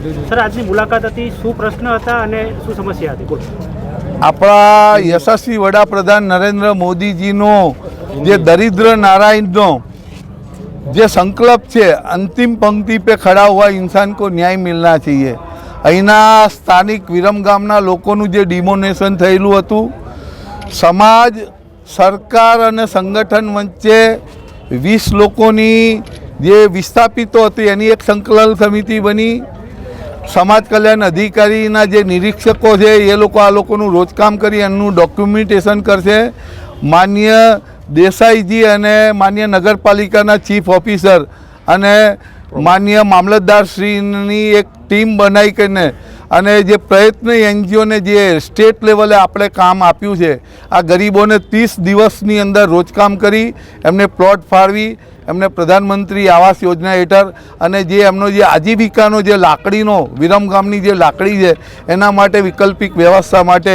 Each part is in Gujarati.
સર, આજની મુલાકાત હતી. શું પ્રશ્ન હતા અને શું સમસ્યા હતી? આપણા યશસ્વી વડાપ્રધાન નરેન્દ્ર મોદીજીનો જે દરિદ્ર નારાયણનો જે સંકલ્પ છે, અંતિમ પંક્તિ પે ખડા હોવા ઇન્સાન કો ન્યાય મિલના ચાહીએ. અહીંના સ્થાનિક વિરમ ગામના લોકોનું જે ડિમોનેશન થયેલું હતું, સમાજ, સરકાર અને સંગઠન વચ્ચે વીસ લોકોની જે વિસ્થાપિતો હતી, એની એક સંકલન સમિતિ બની. સમાજ કલ્યાણ અધિકારીના જે નિરીક્ષકો છે, એ લોકો આ લોકોનું રોજકામ કરી એમનું ડોક્યુમેન્ટેશન કરશે. માન્ય દેસાઈજી અને માન્ય નગરપાલિકાના ચીફ ઓફિસર અને માન્ય મામલતદારશ્રીની એક ટીમ બનાવી કરીને અને જે પ્રયત્ન એનજીઓને જે સ્ટેટ લેવલે આપણે કામ આપ્યું છે, આ ગરીબોને ત્રીસ દિવસની અંદર રોજકામ કરી, એમને પ્લોટ ફાળવી, એમને પ્રધાનમંત્રી આવાસ યોજના હેઠળ અને જે એમનો જે આજીવિકાનો જે લાકડીનો વિરમગામની જે લાકડી છે, એના માટે વૈકલ્પિક વ્યવસ્થા માટે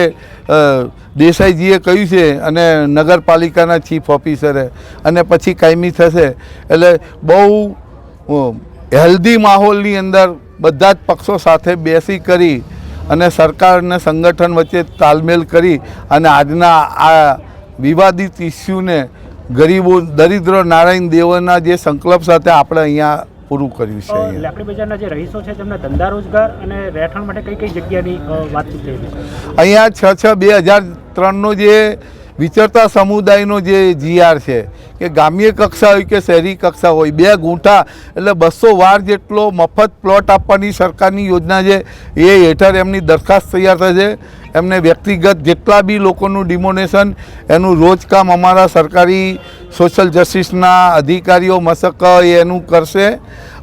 દેસાઈજીએ કહ્યું છે અને નગરપાલિકાના ચીફ ઓફિસરે. અને પછી કાયમી થશે. એટલે બહુ હેલ્ધી માહોલની અંદર બધા જ પક્ષો સાથે બેસી કરી અને સરકાર અને સંગઠન વચ્ચે તાલમેલ કરી અને આજના આ વિવાદિત ઇસ્યુને ગરીબો દરિદ્ર નારાયણ દેવના જે સંકલ્પ સાથે આપણે અહીંયા પૂરું કર્યું છે લાકડી બજારના જે રહીશો છે તેમના ધંધા રોજગાર અને રહેઠાણ માટે કઈ કઈ જગ્યાની વાત થઈ અહીંયા છ? છ બે હજાર ત્રણનો જે વિચરતા સમુદાયનો જે જીઆર છે કે ગામ્ય કક્ષા હોય કે શહેરી કક્ષા હોય, બે ગુંઠા એટલે બસો વાર જેટલો મફત પ્લોટ આપવાની સરકારની યોજના છે, એ હેઠળ એમની દરખાસ્ત તૈયાર થશે. એમને વ્યક્તિગત જેટલા બી લોકોનું ડિમોનેશન એનું રોજકામ અમારા સરકારી સોશિયલ જસ્ટિસના અધિકારીઓ મશક એનું કરશે.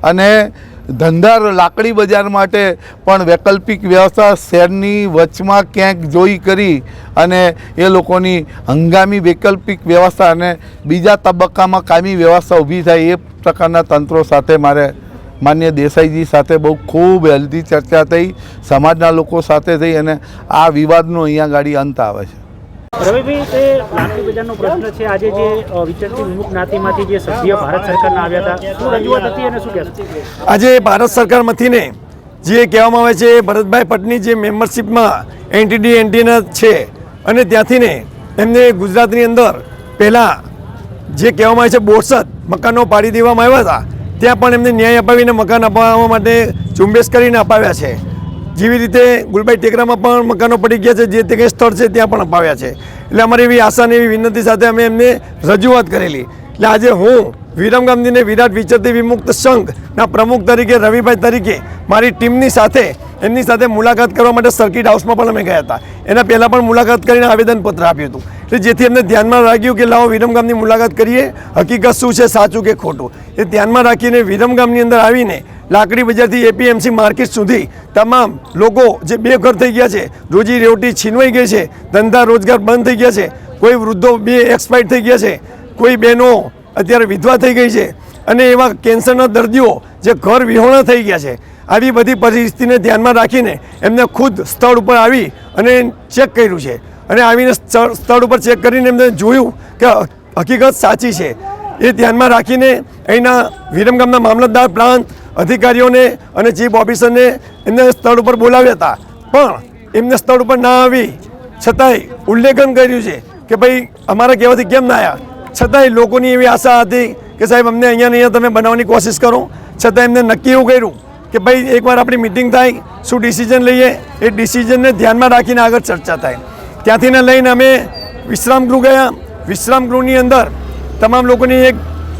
અને ધંધા લાકડી બજાર માટે પણ વૈકલ્પિક વ્યવસ્થા શહેરની વચમાં ક્યાંક જોઈ કરી અને એ લોકોની હંગામી વૈકલ્પિક વ્યવસ્થા અને બીજા તબક્કામાં કાયમી વ્યવસ્થા ઊભી થાય એ પ્રકારના તંત્રો સાથે મારે માન્ય દેસાઈજી સાથે બહુ ખૂબ હેલ્ધી ચર્ચા થઈ, સમાજના લોકો સાથે થઈ અને આ વિવાદનો અહીંયા ગાડી અંત આવે છે. રવિભાઈ, તે લાકડી બજારનો પ્રશ્ન છે. આજે જે વિચરતી વિમુખ જ્ઞાતિમાંથી જે સભ્ય ભારત સરકારના આવ્યા હતા, શું રજૂઆત હતી અને શું કહેશો? આજે ભારત સરકારમાંથી ને જે કહેવામાં આવે છે, ભરતભાઈ પટની જે મેમ્બરશીપમાં એનટીડી એનટીના છે અને ત્યાંથી ને એમને ગુજરાતની અંદર પહેલાં જે કહેવામાં આવે છે, બોરસદ મકાનો પાડી દેવામાં આવ્યા હતા, ત્યાં પણ એમને ન્યાય અપાવીને મકાન અપાવવા માટે ઝુંબેશ કરીને અપાવ્યા છે. જેવી રીતે ગુલબાઈ ટેકરામાં પણ મકાનો પડી ગયા છે, જે તે કંઈ સ્થળ છે ત્યાં પણ અપાવ્યા છે. એટલે અમારી એવી આશા એવી વિનંતી સાથે અમે એમને રજૂઆત કરેલી. એટલે આજે હું વિરમ ગાંધીને વિરાટ વિચરતી વિમુક્ત સંઘના પ્રમુખ તરીકે, રવિભાઈ તરીકે, મારી ટીમની સાથે, એમની સાથે મુલાકાત કરવા માટે સર્કિટ હાઉસમાં પણ અમે ગયા હતા. એના પહેલાં પણ મુલાકાત કરીને આવેદનપત્ર આપ્યું હતું. એટલે જેથી એમને ધ્યાનમાં રાખ્યું કે લાવો વિરમગામની મુલાકાત કરીએ. હકીકત શું છે, સાચું કે ખોટું? એ ધ્યાનમાં રાખીને વિરમગામની અંદર આવીને લાકડી બજારથી એપીએમસી માર્કેટ સુધી તમામ લોકો જે બેઘર થઈ ગયા છે, રોજી રોટી છીનવાઈ ગઈ છે, ધંધા રોજગાર બંધ થઈ ગયા છે, કોઈ વૃદ્ધો બે એક્સપાયર થઈ ગયા છે, કોઈ બહેનો અત્યારે વિધવા થઈ ગઈ છે અને એવા કેન્સરના દર્દીઓ જે ઘર વિહોણા થઈ ગયા છે. આવી બધી પરિસ્થિતિને ધ્યાનમાં રાખીને એમને ખુદ સ્થળ ઉપર આવી અને ચેક કર્યું છે. અને આવીને સ્થળ ઉપર ચેક કરીને એમને જોયું કે હકીકત સાચી છે. એ ધ્યાનમાં રાખીને અહીંના વિરમગામના મામલતદાર પ્રાંત અધિકારીઓને અને ચીફ ઓફિસરને એમને સ્થળ ઉપર બોલાવ્યા હતા. પણ એમને સ્થળ ઉપર ના આવી. છતાંય ઉલ્લેખન કર્યું છે કે ભાઈ, અમારા કહેવાથી કેમ ના આવ્યા? છતાંય લોકોની એવી આશા હતી કે સાહેબ, અમને અહીંયા અહીંયા તમે બનાવવાની કોશિશ કરો. છતાં એમને નક્કી એવું કર્યું કે ભાઈ, એકવાર આપણી મિટિંગ થાય, શું ડિસિઝન લઈએ? એ ડિસિઝનને ધ્યાનમાં રાખીને આગળ ચર્ચા થાય. ત્યાંથીને લઈને અમે વિશ્રામ ગૃહ ગયા. વિશ્રામ ગૃહની અંદર તમામ લોકોની એક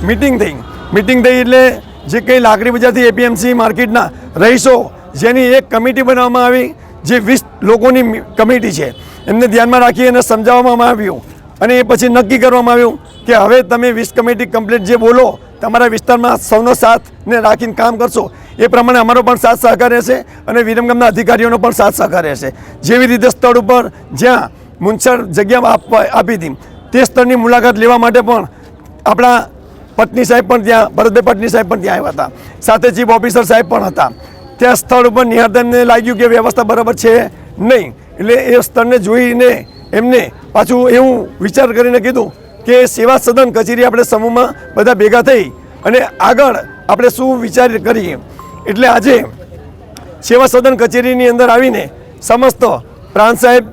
મિટિંગ થઈ. મિટિંગ થઈ એટલે જે કંઈ લાકડી બજારથી એપીએમસી માર્કેટના રહીશો, જેની એક કમિટી બનાવવામાં આવી, જે વીસ લોકોની કમિટી છે. એમને ધ્યાનમાં રાખી અને સમજાવવામાં આવ્યું. અને એ પછી નક્કી કરવામાં આવ્યું કે હવે તમે વીસ કમિટી કમ્પ્લીટ જે બોલો, તમારા વિસ્તારમાં સૌનો સાથને રાખીને કામ કરશો. એ પ્રમાણે અમારો પણ સાથ સહકાર રહેશે અને વિરમગામના અધિકારીઓનો પણ સાથ સહકાર રહેશે. જેવી રીતે સ્થળ ઉપર જ્યાં મુનસર જગ્યા આપવા, આપી હતી, તે સ્થળની મુલાકાત લેવા માટે પણ આપણા પટની સાહેબ પણ ત્યાં, ભરતભાઈ પટની સાહેબ પણ ત્યાં આવ્યા હતા. સાથે ચીફ ઓફિસર સાહેબ પણ હતા. ત્યાં સ્થળ ઉપર નિહાળતા લાગ્યું કે વ્યવસ્થા બરાબર છે નહીં. એટલે એ સ્થળને જોઈને એમને પાછું એવું વિચાર કરીને કીધું કે સેવા સદન કચેરી આપણે સમૂહમાં બધા ભેગા થઈ અને આગળ આપણે શું વિચાર કરીએ. એટલે આજે સેવા સદન કચેરીની અંદર આવીને સમસ્ત પ્રાંત સાહેબ,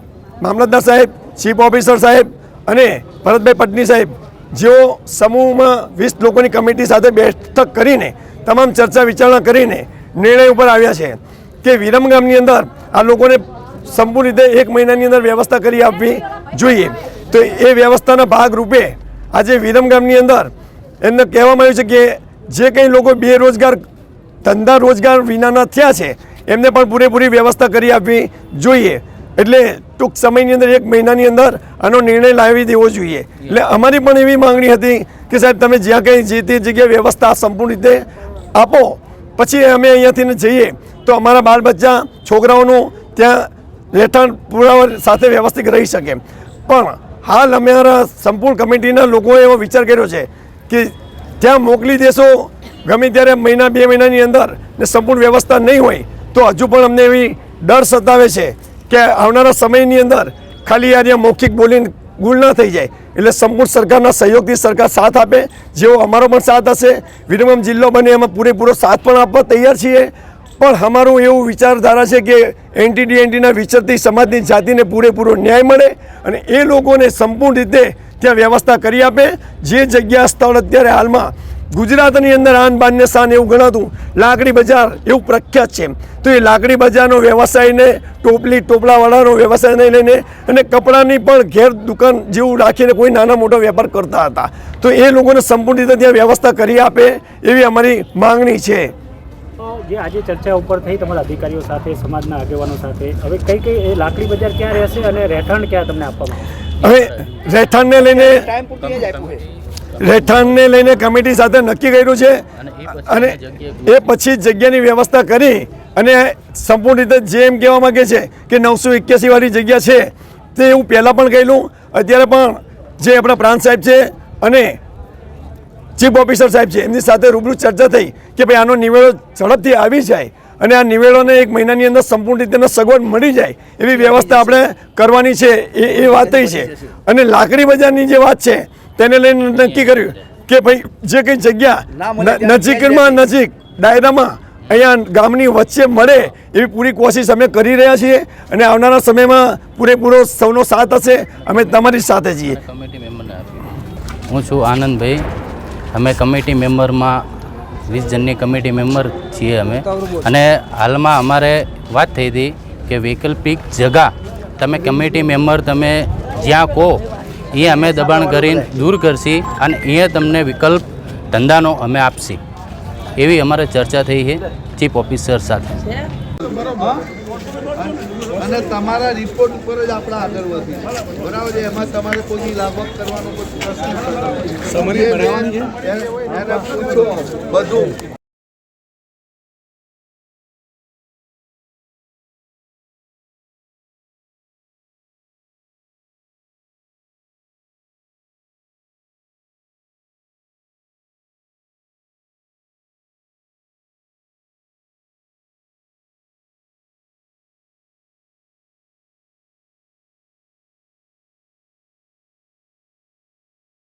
મામલતદાર સાહેબ, ચીફ ઓફિસર સાહેબ અને ભરતભાઈ પટની સાહેબ જેઓ સમૂહમાં વીસ લોકોની કમિટી સાથે બેઠક કરીને, તમામ ચર્ચા વિચારણા કરીને નિર્ણય ઉપર આવ્યા છે કે વિરમગામની અંદર આ લોકોને સંપૂર્ણ રીતે એક મહિનાની અંદર વ્યવસ્થા કરી આપવી જોઈએ. તો એ વ્યવસ્થાના ભાગરૂપે આજે વિરમ ગામની અંદર એમને કહેવામાં આવ્યું છે કે જે કંઈ લોકો બેરોજગાર, ધંધા રોજગાર વિનાના થયા છે, એમને પણ પૂરેપૂરી વ્યવસ્થા કરી આપવી જોઈએ. એટલે ટૂંક સમયની અંદર, એક મહિનાની અંદર આનો નિર્ણય લાવી દેવો જોઈએ. એટલે અમારી પણ એવી માંગણી હતી કે સાહેબ, તમે જ્યાં કંઈ જે તે જગ્યાએ વ્યવસ્થા સંપૂર્ણ રીતે આપો, પછી અમે અહીંયાથી જઈએ. તો અમારા બાળ બચ્ચા છોકરાઓનું ત્યાં રહેઠાણ પુરાવા સાથે વ્યવસ્થિત રહી શકે. પણ હાલ અમારા સંપૂર્ણ કમિટીના લોકોએ એવો વિચાર કર્યો છે કે ત્યાં મોકલી દેશો, ગમે ત્યારે મહિના, બે મહિનાની અંદર ને સંપૂર્ણ વ્યવસ્થા નહીં હોય, તો હજુ પણ અમને એવી ડર સતાવે છે. કે આવનારા સમયની અંદર ખાલી આ મૌખિક બોલીને ગુલ ના થઈ જાય, એટલે સંપૂર્ણ સરકારના સહયોગથી સરકાર સાથ આપે જેવો અમારો પણ સાથ હશે. વિરમગામ જિલ્લો બને એમાં પૂરેપૂરો સાથ પણ આપવા તૈયાર છીએ. પણ અમારું એવું વિચારધારા છે કે એન્ટી ડીએનટીના વિચરતી સમાજની જાતિને પૂરેપૂરો ન્યાય મળે અને એ લોકોને સંપૂર્ણ રીતે ત્યાં વ્યવસ્થા કરી આપે. જે જગ્યા સ્થળ અત્યારે હાલમાં ગુજરાતની અંદર આન બાનને શાન એવું ગણાતું લાકડી બજાર એવું પ્રખ્યાત છે તો એ લાકડી બજારનો વ્યવસાયને ટોપલી ટોપલાવાળાનો વ્યવસાયને લઈને અને કપડાની પણ ઘેર દુકાન જેવું રાખીને કોઈ નાના મોટો વેપાર કરતા હતા. તો એ લોકોને સંપૂર્ણ રીતે ત્યાં વ્યવસ્થા કરી આપે એવી અમારી માંગણી છે. જે આજે ચર્ચા ઉપર થઈ તમારા અધિકારીઓ સાથે સમાજના આગેવાનો સાથે હવે કઈ કઈ એ લાકડી બજાર ક્યાં રહેશે અને રહેઠાણ ક્યાં તમને આપવામાં હવે રહેઠાણને લઈને રહેઠાણને લઈને કમિટી સાથે નક્કી કર્યું છે. અને એ પછી જગ્યાની વ્યવસ્થા કરી અને સંપૂર્ણ રીતે જે એમ કહેવા માગે છે કે નવસો એક્યાસીવાળી જગ્યા છે તે હું પહેલાં પણ કહેલું અત્યારે પણ જે આપણા પ્રાંત સાહેબ છે અને ચીફ ઓફિસર સાહેબ છે એમની સાથે રૂબરૂ ચર્ચા થઈ કે ભાઈ આનો નિવેડો ઝડપથી આવી જાય અને આ નિવેડોને એક મહિનાની અંદર સંપૂર્ણ રીતે સગવડ મળી જાય એવી વ્યવસ્થા આપણે કરવાની છે એ એ વાત છે. અને લાકડી બજારની જે વાત છે તેને લઈને નક્કી કર્યું કે ભાઈ જે કંઈ જગ્યા નજીકમાં નજીક દાયરામાં અહીંયા ગામની વચ્ચે મળે એવી પૂરી કોશિશ અમે કરી રહ્યા છીએ અને આવનારા સમયમાં પૂરેપૂરો સૌનો સાથ હશે અમે તમારી સાથે છીએ. કમિટી મેમ્બરને હું છું આનંદભાઈ. અમે કમિટી મેમ્બરમાં વીસ જણની કમિટી મેમ્બર છીએ અમે. અને હાલમાં અમારે વાત થઈ હતી કે વૈકલ્પિક જગા. તમે કમિટી મેમ્બર તમે જ્યાં કહો એ અમે દબાણ કરીને દૂર કરશી અને એ તમને વિકલ્પ ધંધાનો અમે આપશી. એવી અમારે ચર્ચા થઈ છે ચીફ ઓફિસર સાથે. અને તમારા રિપોર્ટ ઉપર જ આપણે આગળ વધીએ બરાબર છે? એમાં તમારે કોઈ લાગવત કરવાનો કોઈ પ્રશ્ન નથી. એને- એને પૂછો બધું.